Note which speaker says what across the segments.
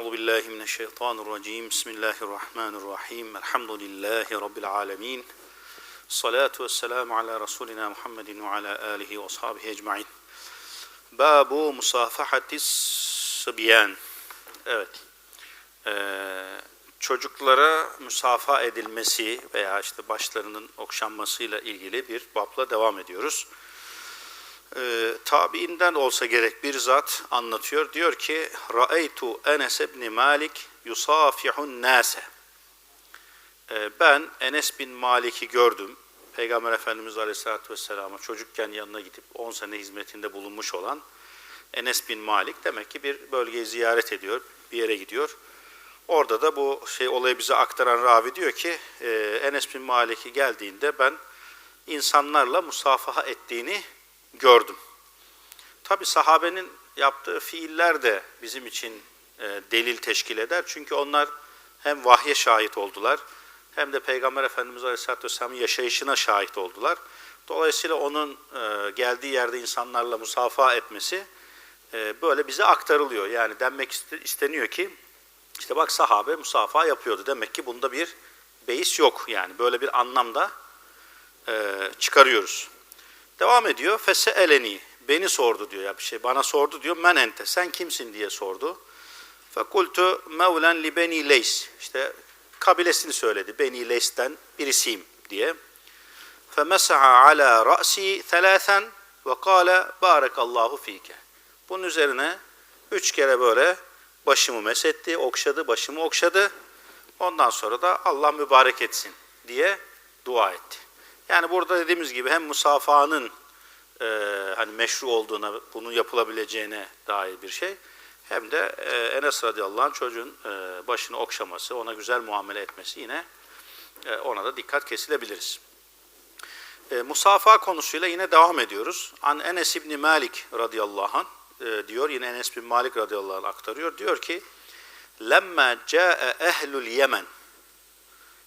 Speaker 1: Euzu billahi mineşşeytanirracim. Bismillahirrahmanirrahim. Elhamdülillahi rabbil alamin. Salatu vesselamu ala rasulina Muhammedin ve ala alihi ve ashabihi ecmaîn. Babu musafahatis sıbyan. Evet. Ee, çocuklara müsafa edilmesi veya işte başlarının okşanmasıyla ilgili bir babla devam ediyoruz. Ee, tabiinden olsa gerek bir zat anlatıyor. Diyor ki Ra'eytu Enes ibn Malik yusafihun nase. Ee, ben Enes bin Malik'i gördüm. Peygamber Efendimiz Aleyhisselatü Vesselam'a çocukken yanına gidip 10 sene hizmetinde bulunmuş olan Enes bin Malik demek ki bir bölgeyi ziyaret ediyor, bir yere gidiyor. Orada da bu şey olayı bize aktaran ravi diyor ki e, Enes bin Malik'i geldiğinde ben insanlarla musafaha ettiğini gördüm. Tabi sahabenin yaptığı fiiller de bizim için e, delil teşkil eder. Çünkü onlar hem vahye şahit oldular hem de Peygamber Efendimiz Aleyhisselatü Vesselam'ın yaşayışına şahit oldular. Dolayısıyla onun e, geldiği yerde insanlarla musafaha etmesi e, böyle bize aktarılıyor. Yani denmek isteniyor ki işte bak sahabe musafaha yapıyordu. Demek ki bunda bir beis yok. Yani böyle bir anlamda çıkarıyoruz. Devam ediyor. Fese eleni beni sordu diyor ya bir şey bana sordu diyor. Men ente sen kimsin diye sordu. Fekultu mevlen li beni leys. İşte kabilesini söyledi. Beni leys'ten birisiyim diye. Femesaha ala ra'si thelâthen ve kâle bârekallahu fîke. Bunun üzerine üç kere böyle başımı mesetti, okşadı, başımı okşadı. Ondan sonra da Allah mübarek etsin diye dua etti. Yani burada dediğimiz gibi hem musafahanın e, hani meşru olduğuna, bunun yapılabileceğine dair bir şey. Hem de e, Enes radıyallahu anh çocuğun e, başını okşaması, ona güzel muamele etmesi yine e, ona da dikkat kesilebiliriz. E, musafa konusuyla yine devam ediyoruz. An Enes İbni Malik radıyallahu anh e, diyor, yine Enes bin Malik radıyallahu anh aktarıyor. Diyor ki, Lemme ca'e ehlul Yemen.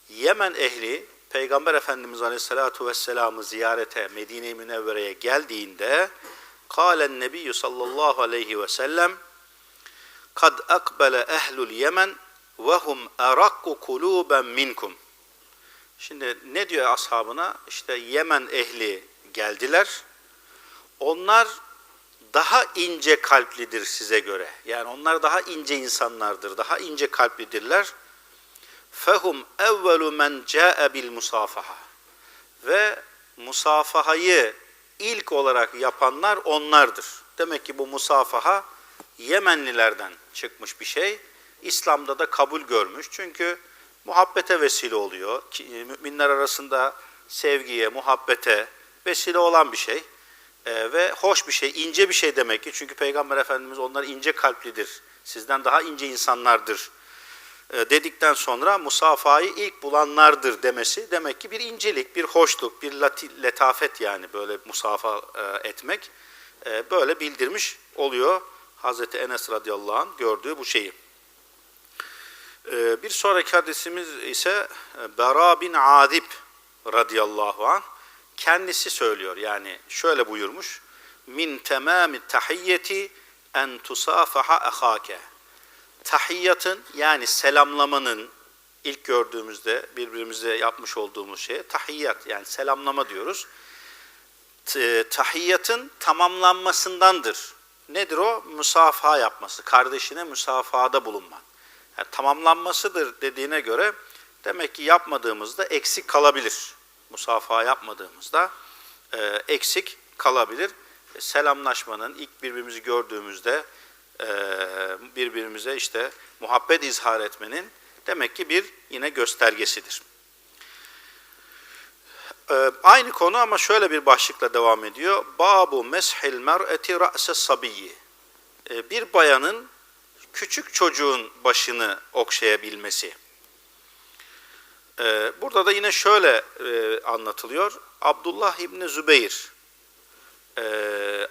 Speaker 1: Yemen ehli Peygamber Efendimiz Aleyhisselatü Vesselam'ı ziyarete Medine-i Münevvere'ye geldiğinde kâlen nebiyyü sallallahu aleyhi ve sellem kad akbele ehlul yemen ve hum erakku kuluben minkum. Şimdi ne diyor ashabına? İşte Yemen ehli geldiler. Onlar daha ince kalplidir size göre. Yani onlar daha ince insanlardır, daha ince kalplidirler. Fehum evvelu men ca'e bil musafaha. Ve musafahayı ilk olarak yapanlar onlardır. Demek ki bu musafaha Yemenlilerden çıkmış bir şey. İslam'da da kabul görmüş. Çünkü muhabbete vesile oluyor. Müminler arasında sevgiye, muhabbete vesile olan bir şey. Ee, ve hoş bir şey, ince bir şey demek ki. Çünkü Peygamber Efendimiz onlar ince kalplidir. Sizden daha ince insanlardır e, dedikten sonra musafayı ilk bulanlardır demesi demek ki bir incelik, bir hoşluk, bir letafet yani böyle musafa e, etmek e, böyle bildirmiş oluyor Hazreti Enes radıyallahu anh gördüğü bu şeyi. Bir sonraki hadisimiz ise Bera bin Adib radıyallahu anh kendisi söylüyor. Yani şöyle buyurmuş. Min temami tahiyyeti en tusafaha ahake tahiyyatın yani selamlamanın ilk gördüğümüzde birbirimize yapmış olduğumuz şeye tahiyyat yani selamlama diyoruz. Tahiyyatın tamamlanmasındandır. Nedir o? Musafaha yapması, kardeşine musafahada bulunma. Yani tamamlanmasıdır dediğine göre demek ki yapmadığımızda eksik kalabilir. Musafaha yapmadığımızda e, eksik kalabilir. Selamlaşmanın ilk birbirimizi gördüğümüzde e, birbirimize işte muhabbet izhar etmenin demek ki bir yine göstergesidir. E, aynı konu ama şöyle bir başlıkla devam ediyor. Babu meshil mer'eti ra'se sabiyyi. E, bir bayanın küçük çocuğun başını okşayabilmesi. Burada da yine şöyle anlatılıyor. Abdullah İbni Zübeyir.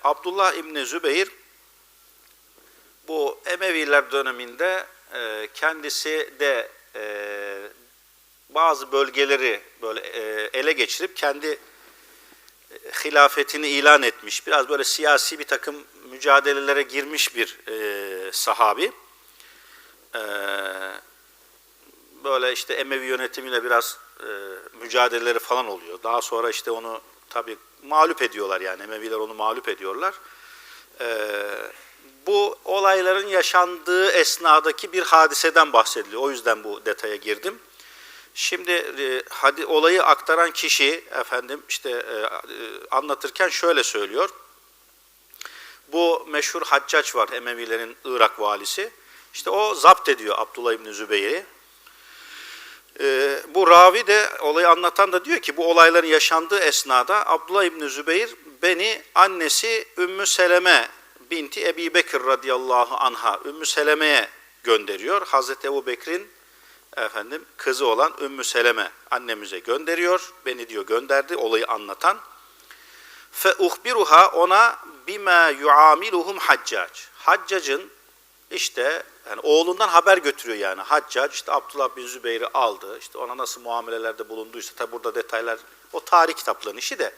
Speaker 1: Abdullah İbni Zübeyir bu Emeviler döneminde e, kendisi de e, bazı bölgeleri böyle e, ele geçirip kendi e, hilafetini ilan etmiş. Biraz böyle siyasi bir takım mücadelelere girmiş bir e, sahabi. e, böyle işte Emevi yönetimiyle biraz e, mücadeleleri falan oluyor. Daha sonra işte onu tabii mağlup ediyorlar yani Emeviler onu mağlup ediyorlar. E, bu olayların yaşandığı esnadaki bir hadiseden bahsediliyor. O yüzden bu detaya girdim. Şimdi e, hadi olayı aktaran kişi efendim işte e, e, anlatırken şöyle söylüyor. Bu meşhur Haccac var Emevilerin Irak valisi. İşte o zapt ediyor Abdullah İbni Zübeyir'i. Ee, bu ravi de olayı anlatan da diyor ki bu olayların yaşandığı esnada Abdullah İbni Zübeyir beni annesi Ümmü Seleme binti Ebi Bekir radıyallahu anha Ümmü Seleme'ye gönderiyor. Hazreti Ebu Bekir'in efendim kızı olan Ümmü Seleme annemize gönderiyor. Beni diyor gönderdi olayı anlatan. Fe uhbiruha ona bima yuamiluhum haccac. Haccacın işte yani oğlundan haber götürüyor yani. Haccac işte Abdullah bin Zübeyir'i aldı. İşte ona nasıl muamelelerde bulunduysa tabi burada detaylar o tarih kitaplarının işi de.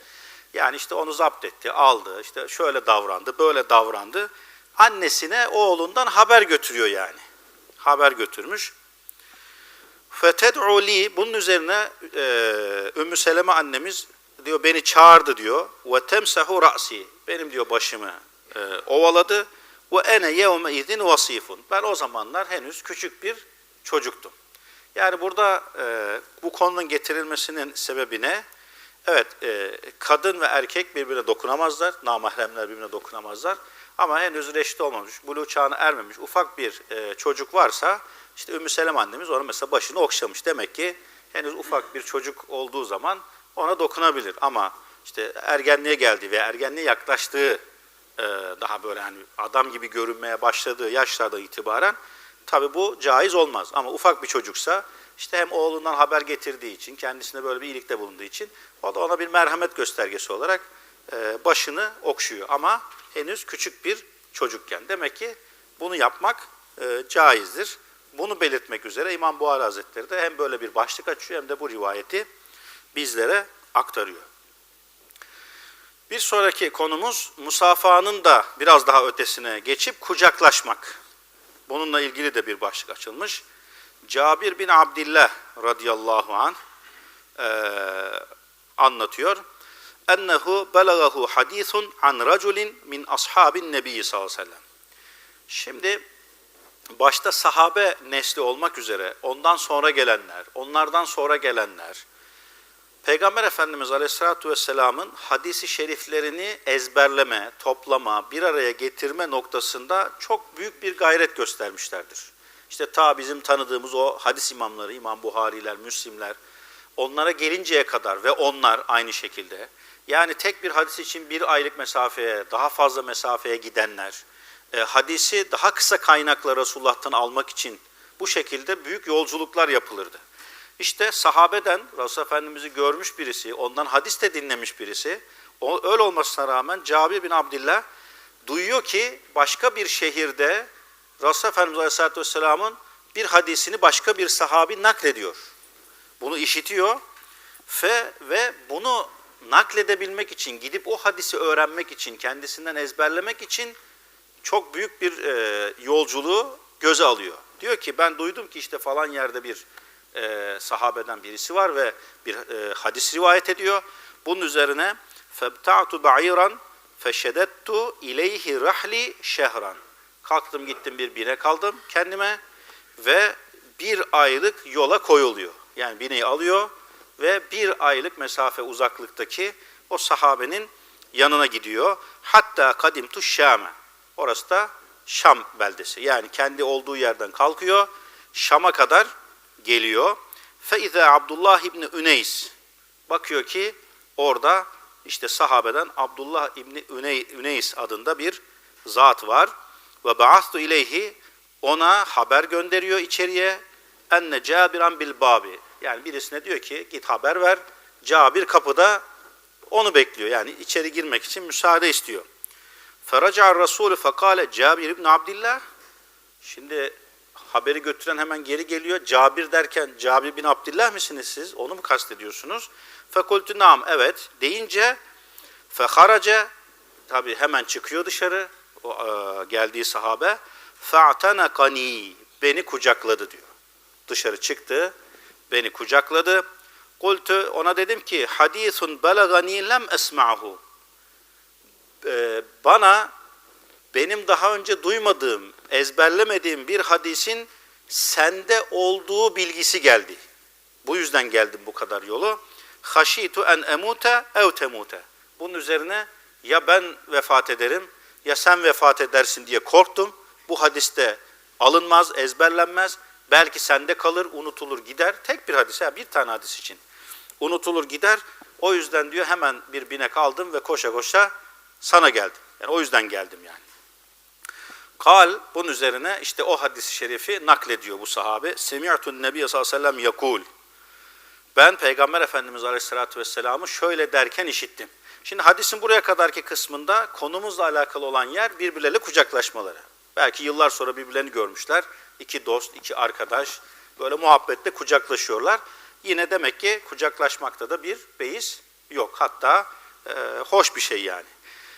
Speaker 1: Yani işte onu zapt etti, aldı. işte şöyle davrandı, böyle davrandı. Annesine oğlundan haber götürüyor yani. Haber götürmüş. Feted'u li bunun üzerine e, Ümmü Seleme annemiz diyor beni çağırdı diyor. Temsahu ra'si. Benim diyor başımı e, ovaladı. Ene yevme izin vasifun. Ben o zamanlar henüz küçük bir çocuktum. Yani burada e, bu konunun getirilmesinin sebebi ne? Evet, e, kadın ve erkek birbirine dokunamazlar. Namahremler birbirine dokunamazlar. Ama henüz reşit olmamış, buluğ çağına ermemiş ufak bir e, çocuk varsa işte Ümmü Selem annemiz onun mesela başını okşamış. Demek ki henüz ufak bir çocuk olduğu zaman ona dokunabilir. Ama işte ergenliğe geldiği veya ergenliğe yaklaştığı e, daha böyle hani adam gibi görünmeye başladığı yaşlarda itibaren tabi bu caiz olmaz. Ama ufak bir çocuksa işte hem oğlundan haber getirdiği için, kendisine böyle bir iyilikte bulunduğu için o da ona bir merhamet göstergesi olarak e, başını okşuyor. Ama henüz küçük bir çocukken. Demek ki bunu yapmak e, caizdir. Bunu belirtmek üzere İmam Buhari Hazretleri de hem böyle bir başlık açıyor hem de bu rivayeti bizlere aktarıyor. Bir sonraki konumuz musafahanın da biraz daha ötesine geçip kucaklaşmak. Bununla ilgili de bir başlık açılmış. Cabir bin Abdillah radıyallahu anh e, anlatıyor. Ennehu belagahu hadisun an raculin min ashabin nebiyyi sallallahu aleyhi ve sellem. Şimdi başta sahabe nesli olmak üzere ondan sonra gelenler, onlardan sonra gelenler, Peygamber Efendimiz Aleyhisselatü Vesselam'ın hadisi şeriflerini ezberleme, toplama, bir araya getirme noktasında çok büyük bir gayret göstermişlerdir. İşte ta bizim tanıdığımız o hadis imamları, İmam Buhariler, Müslimler, onlara gelinceye kadar ve onlar aynı şekilde, yani tek bir hadis için bir aylık mesafeye, daha fazla mesafeye gidenler, e, hadisi daha kısa kaynakla Resulullah'tan almak için bu şekilde büyük yolculuklar yapılırdı. İşte sahabeden Resulullah Efendimiz'i görmüş birisi, ondan hadis de dinlemiş birisi, o, öyle olmasına rağmen Cabir bin Abdillah duyuyor ki başka bir şehirde Resul Efendimiz Aleyhisselatü Vesselam'ın bir hadisini başka bir sahabi naklediyor. Bunu işitiyor ve, ve bunu nakledebilmek için, gidip o hadisi öğrenmek için, kendisinden ezberlemek için çok büyük bir e, yolculuğu göze alıyor. Diyor ki ben duydum ki işte falan yerde bir e, sahabeden birisi var ve bir e, hadis rivayet ediyor. Bunun üzerine febta'tu ba'iran feşedettu ileyhi rahli şehran. Kalktım gittim bir bine kaldım kendime ve bir aylık yola koyuluyor. Yani bineyi alıyor ve bir aylık mesafe uzaklıktaki o sahabenin yanına gidiyor. Hatta kadimtu Şam'e. Orası da Şam beldesi. Yani kendi olduğu yerden kalkıyor. Şam'a kadar geliyor. Feize Abdullah İbni Üneys. Bakıyor ki orada işte sahabeden Abdullah İbni Üney, Üneys adında bir zat var. Ve ba'astu ileyhi ona haber gönderiyor içeriye. Enne cabiran bil babi. Yani birisine diyor ki git haber ver. Cabir kapıda onu bekliyor. Yani içeri girmek için müsaade istiyor. Feraca Resulü fekale Cabir İbni Abdillah. Şimdi haberi götüren hemen geri geliyor. Cabir derken Cabir bin Abdillah misiniz siz? Onu mu kastediyorsunuz? Fekultü nam evet deyince feharace tabi hemen çıkıyor dışarı geldiği sahabe fa'tenekani beni kucakladı diyor. Dışarı çıktı, beni kucakladı. Kultu ona dedim ki hadisun belagani lem esma'hu. Ee, bana benim daha önce duymadığım, ezberlemediğim bir hadisin sende olduğu bilgisi geldi. Bu yüzden geldim bu kadar yolu. Haşitu en emute ev temute. Bunun üzerine ya ben vefat ederim ya sen vefat edersin diye korktum. Bu hadiste alınmaz, ezberlenmez. Belki sende kalır, unutulur, gider. Tek bir hadis, ha, bir tane hadis için. Unutulur, gider. O yüzden diyor hemen bir binek aldım ve koşa koşa sana geldim. Yani o yüzden geldim yani. Kal bunun üzerine işte o hadis-i şerifi naklediyor bu sahabe. Semi'tun Nebi sallallahu aleyhi ve sellem yakul. Ben Peygamber Efendimiz Aleyhisselatü Vesselam'ı şöyle derken işittim. Şimdi hadisin buraya kadarki kısmında konumuzla alakalı olan yer birbirleriyle kucaklaşmaları. Belki yıllar sonra birbirlerini görmüşler. İki dost, iki arkadaş böyle muhabbetle kucaklaşıyorlar. Yine demek ki kucaklaşmakta da bir beis yok. Hatta e, hoş bir şey yani.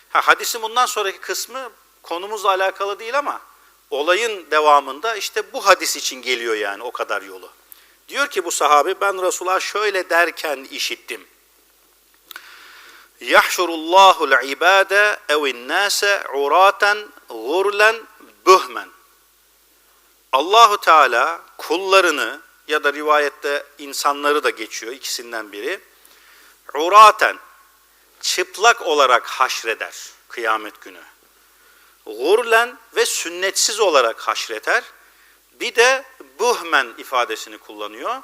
Speaker 1: Ha, hadisin bundan sonraki kısmı konumuzla alakalı değil ama olayın devamında işte bu hadis için geliyor yani o kadar yolu. Diyor ki bu sahabe ben Resulullah'a şöyle derken işittim. Yahşurullahul ibade evin nase uraten gurlen bühmen. Allahu Teala kullarını ya da rivayette insanları da geçiyor ikisinden biri. Uraten çıplak olarak haşreder kıyamet günü. Gurlen ve sünnetsiz olarak haşreder. Bir de buhmen ifadesini kullanıyor.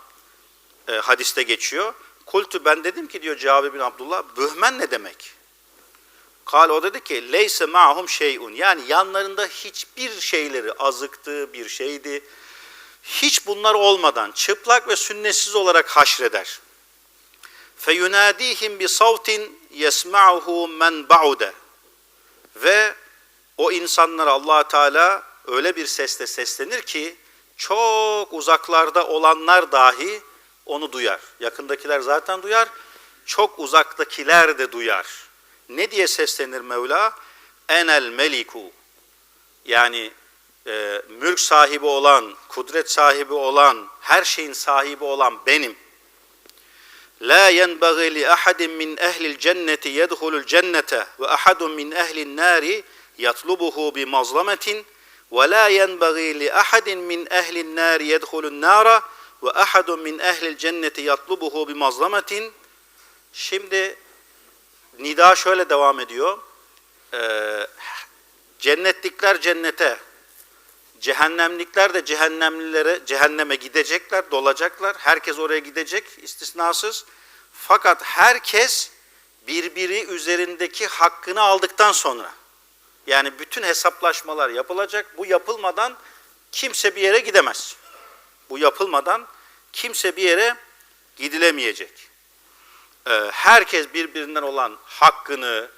Speaker 1: E, hadiste geçiyor. Kultu ben dedim ki diyor Cabir bin Abdullah, bühmen ne demek? Kal o dedi ki leyse ma'hum şeyun. Yani yanlarında hiçbir şeyleri azıktığı bir şeydi. Hiç bunlar olmadan çıplak ve sünnetsiz olarak haşreder. Feyunadihim bi savtin yesma'uhu men ba'ude. Ve o insanlara allah Teala öyle bir sesle seslenir ki çok uzaklarda olanlar dahi onu duyar. Yakındakiler zaten duyar, çok uzaktakiler de duyar. Ne diye seslenir Mevla? Enel meliku. Yani e, mülk sahibi olan, kudret sahibi olan, her şeyin sahibi olan benim. La yenbaghi li ahadin min ehlil cenneti yedhulul cennete ve ahadun min ehlin nari yatlubuhu bi mazlametin ve la yenbaghi li ahadin min ehlin nari yedhulun nara ve ahadun min ehlil cenneti yatlubuhu bi mazlametin. Şimdi nida şöyle devam ediyor. Ee, cennetlikler cennete, cehennemlikler de cehennemlilere cehenneme gidecekler, dolacaklar. Herkes oraya gidecek istisnasız. Fakat herkes birbiri üzerindeki hakkını aldıktan sonra yani bütün hesaplaşmalar yapılacak. Bu yapılmadan kimse bir yere gidemez. Bu yapılmadan kimse bir yere gidilemeyecek. Ee, herkes birbirinden olan hakkını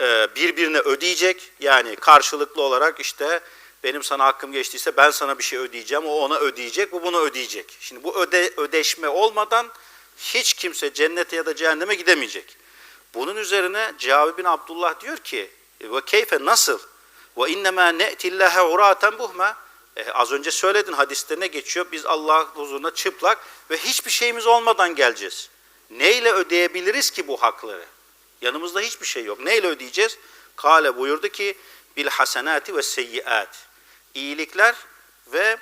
Speaker 1: e, birbirine ödeyecek. Yani karşılıklı olarak işte benim sana hakkım geçtiyse ben sana bir şey ödeyeceğim. O ona ödeyecek, bu bunu ödeyecek. Şimdi bu öde, ödeşme olmadan hiç kimse cennete ya da cehenneme gidemeyecek. Bunun üzerine Cabir bin Abdullah diyor ki ve keyfe nasıl? Ve innemâ ne'tillâhe urâten buhme. E, az önce söyledin hadiste ne geçiyor? Biz Allah huzuruna çıplak ve hiçbir şeyimiz olmadan geleceğiz. Neyle ödeyebiliriz ki bu hakları? Yanımızda hiçbir şey yok. Neyle ödeyeceğiz? Kale buyurdu ki bil hasenati ve seyyiat. İyilikler ve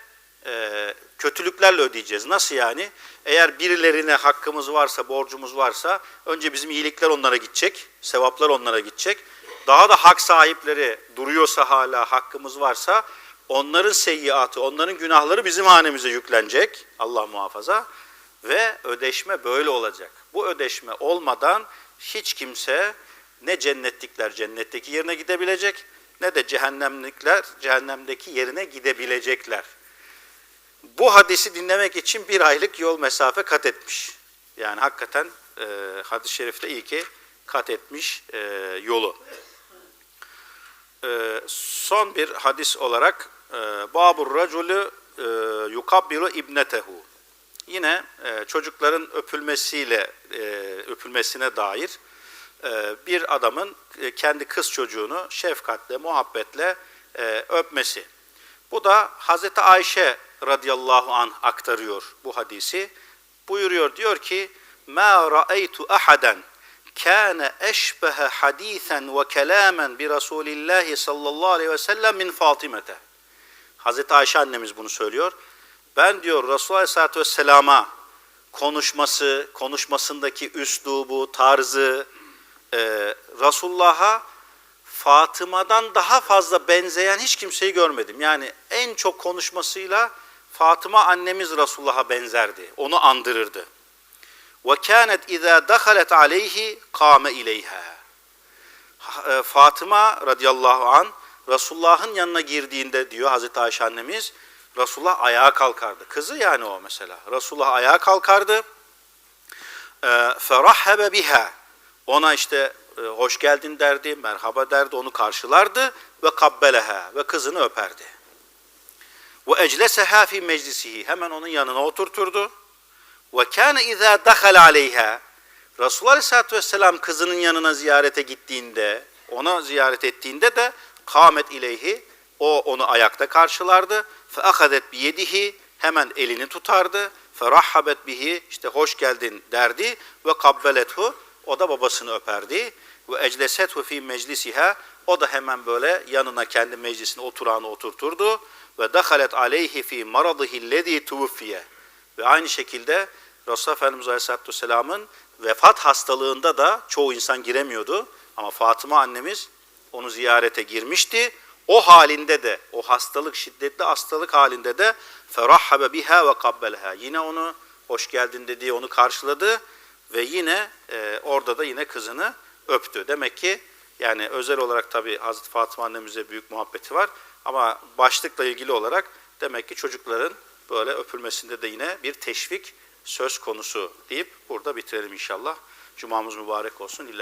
Speaker 1: e, kötülüklerle ödeyeceğiz. Nasıl yani? Eğer birilerine hakkımız varsa, borcumuz varsa önce bizim iyilikler onlara gidecek, sevaplar onlara gidecek. Daha da hak sahipleri duruyorsa hala hakkımız varsa onların seyyiatı, onların günahları bizim hanemize yüklenecek. Allah muhafaza. Ve ödeşme böyle olacak. Bu ödeşme olmadan hiç kimse ne cennetlikler cennetteki yerine gidebilecek ne de cehennemlikler cehennemdeki yerine gidebilecekler. Bu hadisi dinlemek için bir aylık yol mesafe kat etmiş. Yani hakikaten e, hadis-i şerifte iyi ki kat etmiş e, yolu. E, son bir hadis olarak e, Babur racülü e, yukabbilu ibnetehu. Yine e, çocukların öpülmesiyle e, öpülmesine dair bir adamın kendi kız çocuğunu şefkatle, muhabbetle öpmesi. Bu da Hazreti Ayşe radıyallahu an aktarıyor bu hadisi. Buyuruyor diyor ki: "Ma ra'aytu ahadan kana eşbehe hadisen ve kelamen bi Resulillah sallallahu aleyhi ve sellem min Fatimete." Hazreti Ayşe annemiz bunu söylüyor. Ben diyor Resulullah Aleyhisselatü Vesselam'a konuşması, konuşmasındaki üslubu, tarzı, e, Resulullah'a Fatıma'dan daha fazla benzeyen hiç kimseyi görmedim. Yani en çok konuşmasıyla Fatıma annemiz Resulullah'a benzerdi. Onu andırırdı. Ve kânet izâ dakhalet aleyhi kâme ileyhâ. Ha- e, Fatıma radıyallahu an Resulullah'ın yanına girdiğinde diyor Hazreti Ayşe annemiz Resulullah ayağa kalkardı. Kızı yani o mesela. Resulullah ayağa kalkardı. Ferahhebe biha. Ona işte e, hoş geldin derdi, merhaba derdi, onu karşılardı ve kabbeleha ve kızını öperdi. Ve ecleseha fi meclisihi. Hemen onun yanına oturturdu. Ve kâne izâ dahal aleyha. Resulullah Aleyhisselatü Vesselam kızının yanına ziyarete gittiğinde, ona ziyaret ettiğinde de kâmet ileyhi, o onu ayakta karşılardı. Fe ahadet biyedihi, hemen elini tutardı. Fe rahhabet bihi, işte hoş geldin derdi. Ve kabbelethu, o da babasını öperdi. Ve eclesethu fi meclisiha, o da hemen böyle yanına kendi meclisine oturağını oturturdu. Ve dahalet aleyhi fi maradihi lezi tuvfiye. Ve aynı şekilde Resulullah Efendimiz Aleyhisselatü Vesselam'ın vefat hastalığında da çoğu insan giremiyordu. Ama Fatıma annemiz onu ziyarete girmişti. O halinde de, o hastalık, şiddetli hastalık halinde de ferahhabe biha ve kabbelha. Yine onu hoş geldin dediği onu karşıladı ve yine e, orada da yine kızını öptü. Demek ki yani özel olarak tabii Hazreti Fatıma annemize büyük muhabbeti var. Ama başlıkla ilgili olarak demek ki çocukların böyle öpülmesinde de yine bir teşvik söz konusu deyip burada bitirelim inşallah. Cumamız mübarek olsun.